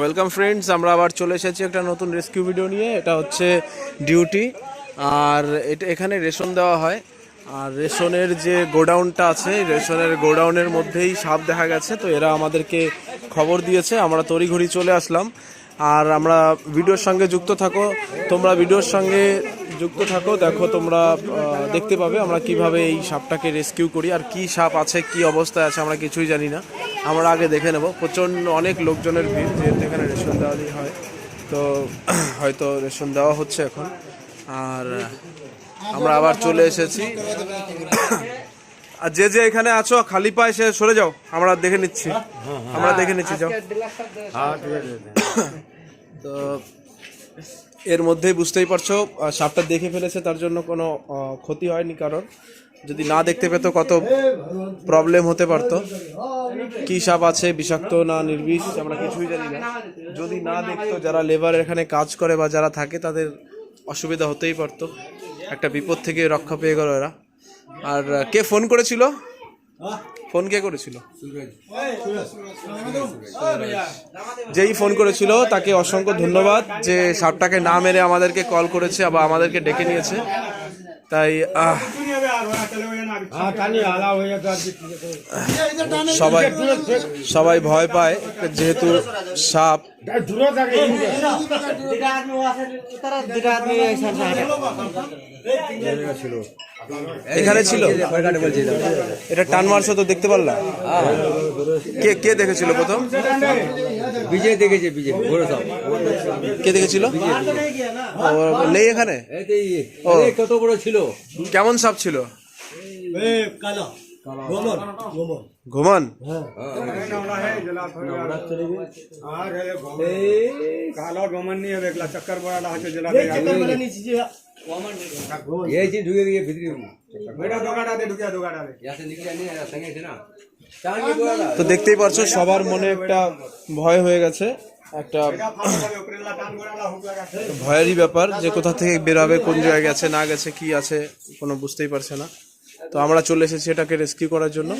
Welcome friends আমরা আবার চলে এসেছি একটা নতুন রেস্কিউ ভিডিও নিয়ে। এটা হচ্ছে ডিউটি আর এটা এখানে রেশন দেওয়া হয়। আর রেশনের যে গোডাউনটা আছে রেশনের গোডাউনের মধ্যেই সাপ দেখা গেছে। তো এরা আমাদেরকে খবর দিয়েছে। আমরা তড়িঘড়ি চলে আসলাম। আর আমরা ভিডিওর সঙ্গে যুক্ত থাকো। তোমরা ভিডিওর সঙ্গে যুক্ত থাকো, দেখো তোমরা দেখতে পাবে আমরা কীভাবে এই সাপটাকে রেস্কিউ করি আর কি সাপ আছে, কি অবস্থায় আছে, আমরা কিছুই জানি না। আমরা আগে দেখে নেব। প্রচণ্ড অনেক লোকজনের ভিড়, যেহেতু এখানে রেশন দেওয়া হয়। তো হয়তো রেশন দেওয়া হচ্ছে এখন। আর আমরা আবার চলে এসেছি। আর যে যে এখানে আছো খালি পায়ে সে সরে যাও। আমরা দেখে নিচ্ছি। আমরা দেখে নিচ্ছি যাও। তো এর মধ্যেই বুঝতেই পারছ সাপটা দেখে ফেলেছে তার জন্য কোনো ক্ষতি হয়নি কারণ যদি না দেখতে পেতো কত প্রবলেম হতে পারতো। কি সাপ আছে বিষাক্ত না নির্বিষ আমরা কিছুই জানি না। যদি না দেখতো যারা লেবার এখানে কাজ করে বা যারা থাকে তাদের অসুবিধা হতেই পারতো। একটা বিপদ থেকে রক্ষা পেয়ে গেল এরা। আর কে ফোন করেছিল? ফোন কে করেছিল? যেই ফোন করেছিল, তাকে অসংখ্য ধন্যবাদ যে সাপটাকে না মেরে আমাদেরকে কল করেছে বা আমাদেরকে ডেকে নিয়েছে। তাই সবাই সবাই ভয় পায় যেহেতু সাপ। এখানে ছিল? এটা টান মারছো তো দেখতে পারলা? কে কে দেখেছিল প্রথম? বিজয় দেখেছে বিজয়। সব কে দেখেছিল? নেই এখানে? ও। কত বড় ছিল? কেমন সাপ ছিল? ঘুমান কালো। গমন। নিয়ে দেখলা চক্কর বড়াটা হচ্ছে জেলা এই যে। ঢুকে গিয়ে ভিতরে বেটা দোকাটা দে ঢুকিয়া ইয়াতে নিকলে আনি আর সঙ্গে আছে না? তো দেখতেই পারছ সবার মনে একটা ভয় হয়ে গেছে। একটা ভয়েরই ব্যাপার যে কোথা থেকে বেরোবে কোন জায়গায় গেছে না গেছে কি আছে কোনো বুঝতেই পারছে না। তো আমরা চলে এসেছি এটাকে রেস্কিউ করার জন্য।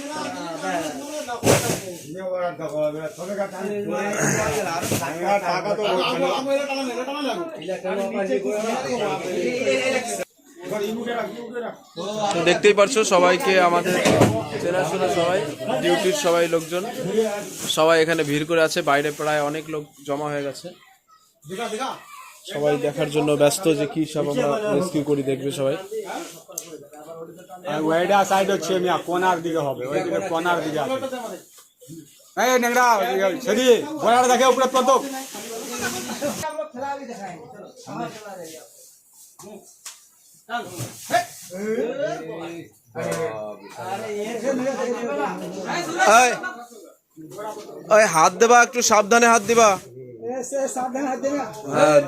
দেখতেই পারছ সবাইকে আমাদের চেনাশোনা সবাই ডিউটির সবাই লোকজন। সবাই এখানে ভিড় করে আছে, বাইরে প্রায় অনেক লোক জমা হয়ে গেছে। সবাই দেখার জন্য ব্যস্ত যে কি সব আমরা রেস্কিউ করি, দেখবে সবাই। ওইটা সাইড হচ্ছে মিয়া কোনার দিকে হবে ওই দিকে কোনার দিকে আছে। এই নেংড়া সেদি ঘোড়াটা দেখে উপরে এই, হাত দেবা একটু সাবধানে হাত দিবা। से साधन है देना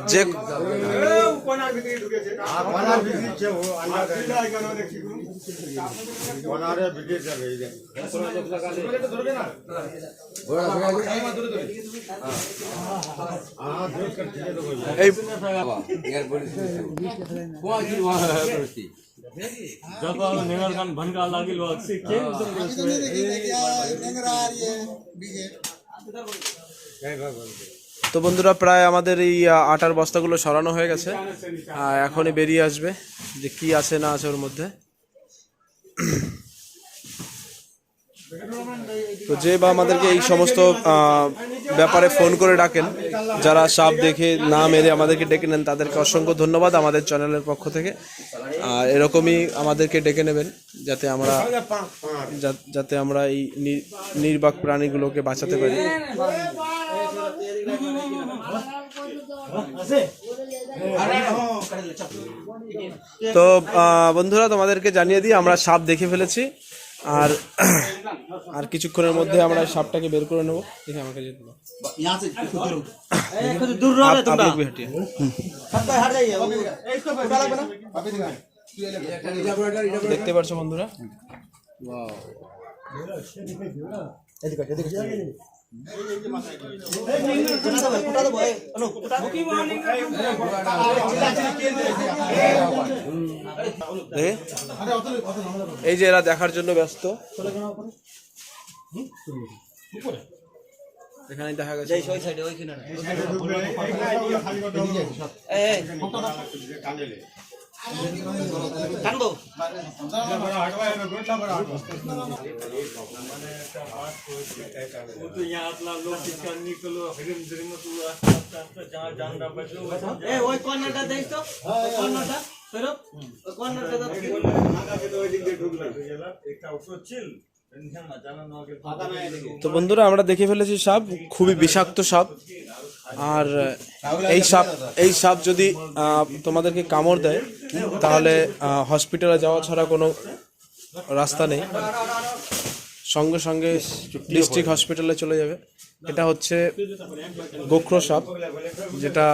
जे कोना भीतर ढुके छे आ कोना भीतर छे हो अंदर किला गाना देखि कोना रे भीतर जा रही है तो धरबे ना बड़ा बड़ा टाइम दूर हाँ दूर कर दिए लोग ए यार बोलिस कोआ की वहाँ है दोस्ती जब नेंगर कान भन का लागिल वाक्सी के उसमें देखिए क्या नेंगर आ रही है बीजे कहीं भाग बोल তো বন্ধুরা প্রায় আমাদের এই আটার বস্তাগুলো সরানো হয়ে গেছে। এখনই বেরিয়ে আসবে যে কি আছে না আছে ওর মধ্যে। তো যে বা আমাদেরকে এই সমস্ত ব্যাপারে ফোন করে ডাকেন, যারা সাপ দেখে না মেরে আমাদেরকে ডেকে নেন, তাদেরকে অসংখ্য ধন্যবাদ আমাদের চ্যানেলের পক্ষ থেকে। আর এরকমই আমাদেরকে ডেকে নেবেন, যাতে আমরা যাতে আমরা এই নির্বাক প্রাণীগুলোকে বাঁচাতে পারি। তো বন্ধুরা, তোমাদেরকে জানিয়ে দিই, আমরা সাপ দেখে ফেলেছি। আর আর কিছুক্ষণের মধ্যে আমরা সাপটাকে বের করে নেব। দেখে আমাকে যেতে দেখতে পারছ বন্ধুরা? এই যে এরা দেখার জন্য ব্যস্ত এখানে দেখা গেছে সাইডে এইখানে দিয়ে খালি করতে হবে টানলে টানবো বড় হাটবা এবার গোটা বড় হাটবা এ ওই কর্নারটা দেখ। তো কর্নারটা ফেরত ওই কর্নারটা দাও তো বন্ধুরা, আমরা দেখে ফেলেছি সাপ, খুবই বিষাক্ত সাপ। আর এই সাপ এই সাপ যদি তোমাদেরকে কামড় দেয়, তাহলে হসপিটালে যাওয়া ছাড়া কোনো রাস্তা নেই। সঙ্গে সঙ্গে ডিস্ট্রিক্ট হসপিটালে চলে যাবে। এটা হচ্ছে গোখরো সাপ যেটা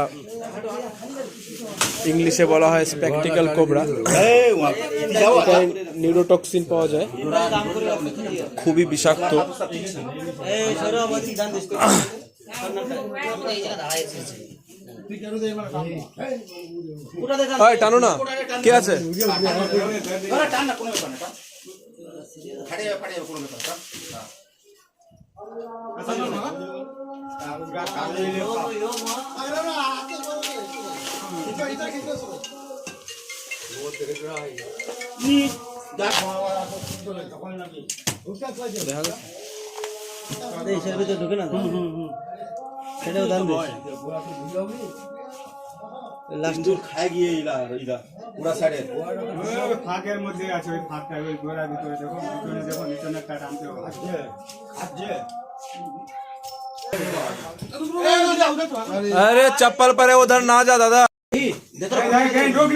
ইংলিশে বলা হয় স্প্যাকটিক্যাল কোবরা নিউরোটক্সিন পাওয়া যায়। খুবই বিষাক্ত। হয় টানো না। কে আছে? দেখা গেছে এই সের ভিতরে ঢুকে না সেটাও দাম দিস লাস্ট খায় গিয়ে ইলা ইলা। পুরা সাইডে ওই ফাঁকের মধ্যে আছে ওই ফাঁকটা ওই গোড়ার ভিতরে দেখো ভিতরে দেখো নিচনে একটা টানতে হবে अरे चप्पल पर है उधर ना जा दादा ঢুক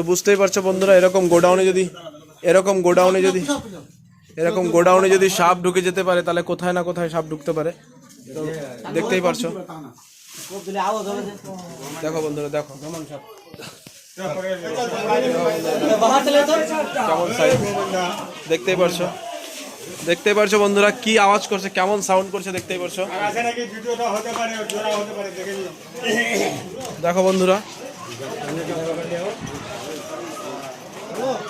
তো বুঝতেই পারছ বন্ধুরা, এরকম গোডাউনে যদি এরকম গোডাউনে যদি এরকম গোডাউনে যদি সাপ ঢুকে যেতে পারে, তাহলে কোথায় না কোথায় সাপ ঢুকতে পারে? দেখতেই পারছ। দেখো বন্ধুরা, দেখো। দেখতেই পারছ। দেখতেই পারছ বন্ধুরা, কি আওয়াজ করছে, কেমন সাউন্ড করছে, দেখতেই পারছ। দেখো বন্ধুরা।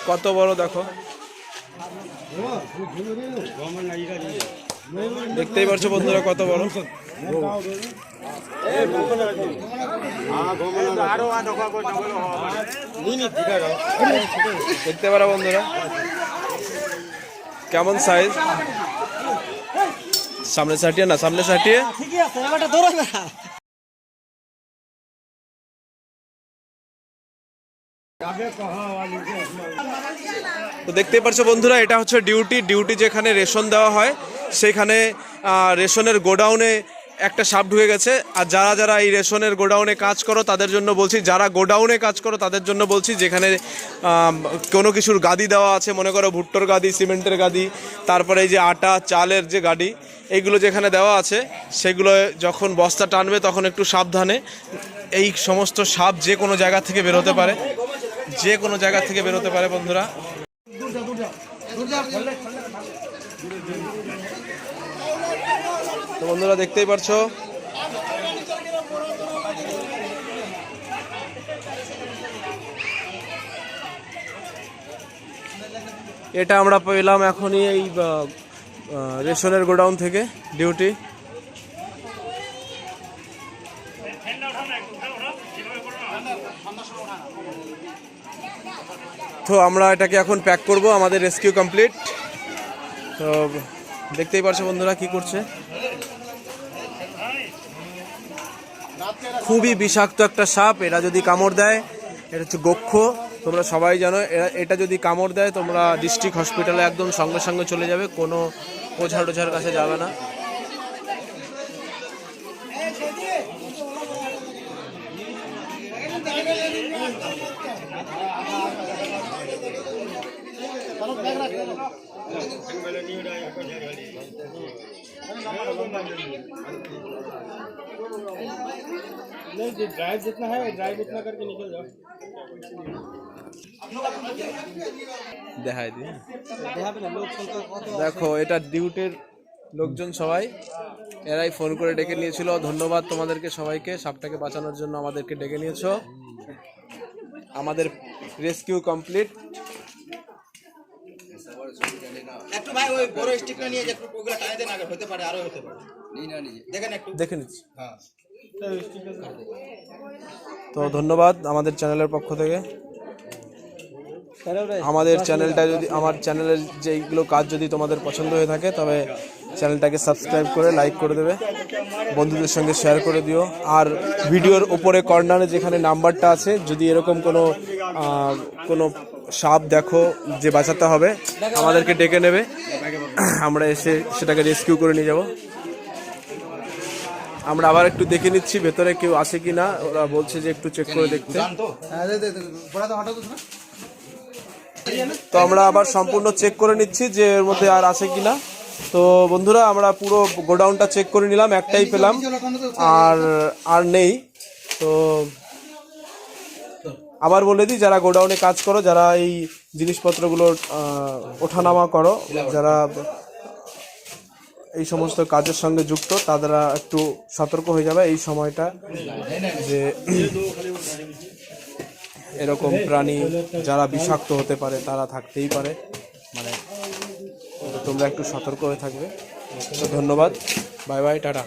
কত বড় দেখো? দেখতেই পারছ বন্ধুরা কত বড়? দেখতে পারো বন্ধুরা। কেমন সাইজ সামনে সাটিয়ে না, সামনে সাটিয়ে ঠিকই আছে ধরো না তো দেখতে পারছ বন্ধুরা, এটা হচ্ছে ডিউটি ডিউটি যেখানে রেশন দেওয়া হয়, সেখানে রেশনের গোডাউনে একটা সাপ ঢুকে গেছে। আর যারা যারা এই রেশনের গোডাউনে কাজ করো, তাদের জন্য বলছি, যারা গোডাউনে কাজ করো, তাদের জন্য বলছি, যেখানে কোনো কিছুর গাদি দেওয়া আছে, মনে করো ভুট্টোর গাদি, সিমেন্টের গাদি, তারপরে এই যে আটা, চালের যে গাড়ি এইগুলো যেখানে দেওয়া আছে, সেগুলো যখন বস্তা টানবে, তখন একটু সাবধানে এই সমস্ত সাপ যে কোনো জায়গা থেকে বেরোতে পারে। যে কোনো জায়গা থেকে বেরোতে পারে বন্ধুরা। তো বন্ধুরা দেখতেই পারছ। এটা আমরা পেলাম এখনই এই রেশনের গোডাউন থেকে ডিউটি। তো আমরা এটাকে এখন প্যাক করব, আমাদের রেস্কিউ কমপ্লিট তো দেখতেই পারছ বন্ধুরা কি করছে। খুবই বিষাক্ত একটা সাপ, এরা যদি কামড় দেয়, এটা হচ্ছে গক্ষ। তোমরা সবাই জানো, এরা, এটা যদি কামড় দেয়, তোমরা ডিস্ট্রিক্ট হসপিটালে একদম সঙ্গে সঙ্গে চলে যাবে, কোনো ওঝা টোঝার কাছে যাবে না। দেখাই দিই। দেখাবে না লোক সংখ্যা কত দেখো এটা ডিউটির লোকজন সবাই। এরাই ফোন করে ডেকে নিয়েছিল। ধন্যবাদ তোমাদেরকে সবাইকে। সাপটাকে বাঁচানোর জন্য আমাদেরকে ডেকে নিয়েছো। আমাদের রেস্কিউ কমপ্লিট। একটু ভাই ওই বড় স্টিকটা নিয়ে যে একটু ওগুলা টানে দেন আগে হতে পারে আরও হতে পারে। দেখেন একটু। দেখে নিচ্ছি। হ্যাঁ। তো ধন্যবাদ আমাদের চ্যানেলের পক্ষ থেকে। আমাদের চ্যানেলটা যদি আমার চ্যানেলের যেইগুলো কাজ যদি তোমাদের পছন্দ হয়ে থাকে তবে চ্যানেলটাকে সাবস্ক্রাইব করে লাইক করে দেবে। বন্ধুদের সঙ্গে শেয়ার করে দিও। আর ভিডিওর উপরে কর্নারে যেখানে নাম্বারটা আছে যদি এরকম কোনো কোনো সাপ দেখো যে বাঁচাতে হবে আমাদেরকে ডেকে নেবে। আমরা এসে সেটাকে রেস্কিউ করে নিয়ে যাব। আমরা আবার একটু দেখে নিচ্ছি ভেতরে কেউ আছে কি না ওরা বলছে যে একটু চেক করে দেখতে। তো তো আমরা আবার সম্পূর্ণ চেক করে নিচ্ছি যে এর মধ্যে আর আছে কি না তো বন্ধুরা আমরা পুরো গোডাউনটা চেক করে নিলাম একটাই পেলাম। আর আর নেই। তো আবার বলে দিই, যারা গোডাউনে কাজ করো, যারা এই জিনিসপত্রগুলো ওঠানামা করো, যারা এই সমস্ত কাজের সঙ্গে যুক্ত তারা একটু সতর্ক হয়ে যাবে এই সময়টা যে এরকম প্রাণী যারা বিষাক্ত হতে পারে, তারা থাকতেই পারে। মানে তোমরা একটু সতর্ক হয়ে থাকবে। তো ধন্যবাদ। Bye bye, tata.